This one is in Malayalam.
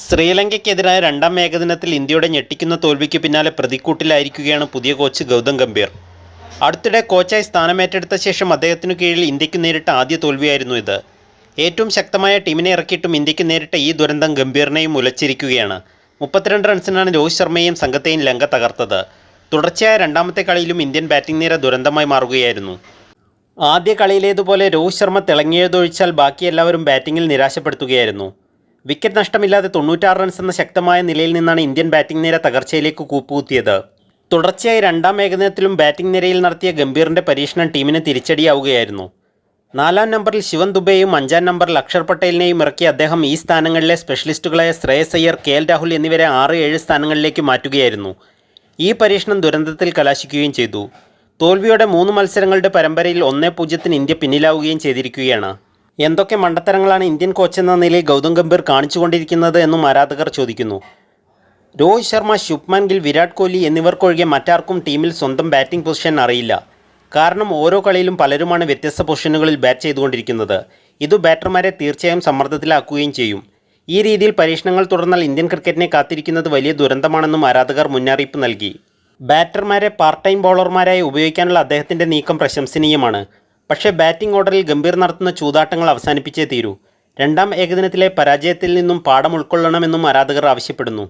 ശ്രീലങ്കയ്ക്കെതിരായ രണ്ടാം ഏകദിനത്തിൽ ഇന്ത്യയുടെ ഞെട്ടിക്കുന്ന തോൽവിക്ക് പിന്നാലെ പ്രതിക്കൂട്ടിലായിരിക്കുകയാണ് പുതിയ കോച്ച് ഗൗതം ഗംഭീർ. അടുത്തിടെ കോച്ചായി സ്ഥാനമേറ്റെടുത്ത ശേഷം അദ്ദേഹത്തിനു കീഴിൽ ഇന്ത്യയ്ക്ക് നേരിട്ട ആദ്യ തോൽവിയായിരുന്നു ഇത്. ഏറ്റവും ശക്തമായ ടീമിനെ ഇറക്കിയിട്ടും ഇന്ത്യയ്ക്ക് നേരിട്ട ഈ ദുരന്തം ഗംഭീറിനെയും ഉലച്ചിരിക്കുകയാണ്. മുപ്പത്തിരണ്ട് റൺസിനാണ് രോഹിത് ശർമ്മയെയും സംഘത്തെയും ലങ്ക തകർത്തത്. തുടർച്ചയായ രണ്ടാമത്തെ കളിയിലും ഇന്ത്യൻ ബാറ്റിംഗ് നിര ദുരന്തമായി മാറുകയായിരുന്നു. ആദ്യ കളിയിലേതുപോലെ രോഹിത് ശർമ്മ തിളങ്ങിയതൊഴിച്ചാൽ ബാക്കി എല്ലാവരും ബാറ്റിങ്ങിൽ നിരാശപ്പെടുത്തുകയായിരുന്നു. വിക്കറ്റ് നഷ്ടമില്ലാതെ തൊണ്ണൂറ്റാറ് റൺസ് എന്ന ശക്തമായ നിലയിൽ നിന്നാണ് ഇന്ത്യൻ ബാറ്റിംഗ് നിര തകർച്ചയിലേക്ക് കൂപ്പുകുത്തിയത്. തുടർച്ചയായി രണ്ടാം ഏകദിനത്തിലും ബാറ്റിംഗ് നിരയിൽ നടത്തിയ ഗംഭീറിന്റെ പരീക്ഷണം ടീമിന് തിരിച്ചടിയാവുകയായിരുന്നു. നാലാം നമ്പറിൽ ശിവൻ ദുബെയും അഞ്ചാം നമ്പറിൽ അക്ഷർ പട്ടേലിനെയും ഇറക്കി അദ്ദേഹം ഈ സ്ഥാനങ്ങളിലെ സ്പെഷ്യലിസ്റ്റുകളായ ശ്രേയസ് അയ്യർ കെ എൽ രാഹുൽ എന്നിവരെ ആറ് ഏഴ് സ്ഥാനങ്ങളിലേക്ക് മാറ്റുകയായിരുന്നു. ഈ പരീക്ഷണം ദുരന്തത്തിൽ കലാശിക്കുകയും ചെയ്തു. തോൽവിയോടെ മൂന്ന് മത്സരങ്ങളുടെ പരമ്പരയിൽ ഒന്നേ പൂജ്യത്തിന് ഇന്ത്യ പിന്നിലാവുകയും ചെയ്തിരിക്കുകയാണ്. എന്തൊക്കെ മണ്ടത്തരങ്ങളാണ് ഇന്ത്യൻ കോച്ച് എന്ന നിലയിൽ ഗൗതം ഗംഭീർ കാണിച്ചുകൊണ്ടിരിക്കുന്നത് എന്നും ആരാധകർ ചോദിക്കുന്നു. രോഹിത് ശർമ്മ ശുഭ്മാൻ ഗിൽ വിരാട് കോഹ്ലി എന്നിവർക്കൊഴികെ മറ്റാർക്കും ടീമിൽ സ്വന്തം ബാറ്റിംഗ് പൊസിഷൻ അറിയില്ല. കാരണം ഓരോ കളിയിലും പലരുമാണ് വ്യത്യസ്ത പൊസിഷനുകളിൽ ബാറ്റ് ചെയ്തുകൊണ്ടിരിക്കുന്നത്. ഇത് ബാറ്റർമാരെ തീർച്ചയായും സമ്മർദ്ദത്തിലാക്കുകയും ചെയ്യും. ഈ രീതിയിൽ പരീക്ഷണങ്ങൾ തുടർന്നാൽ ഇന്ത്യൻ ക്രിക്കറ്റിനെ കാത്തിരിക്കുന്നത് വലിയ ദുരന്തമാണെന്നും ആരാധകർ മുന്നറിയിപ്പ് നൽകി. ബാറ്റർമാരെ പാർട്ട് ടൈം ബൗളർമാരായി ഉപയോഗിക്കാനുള്ള അദ്ദേഹത്തിന്റെ നീക്കം പ്രശംസനീയമാണ്. പക്ഷേ ബാറ്റിംഗ് ഓർഡറിൽ ഗംഭീർ നടത്തുന്ന ചൂതാട്ടങ്ങൾ അവസാനിപ്പിച്ചേ തീരൂ. രണ്ടാം ഏകദിനത്തിലെ പരാജയത്തിൽ നിന്നും പാഠം ഉൾക്കൊള്ളണമെന്നും ആരാധകർ ആവശ്യപ്പെടുന്നു.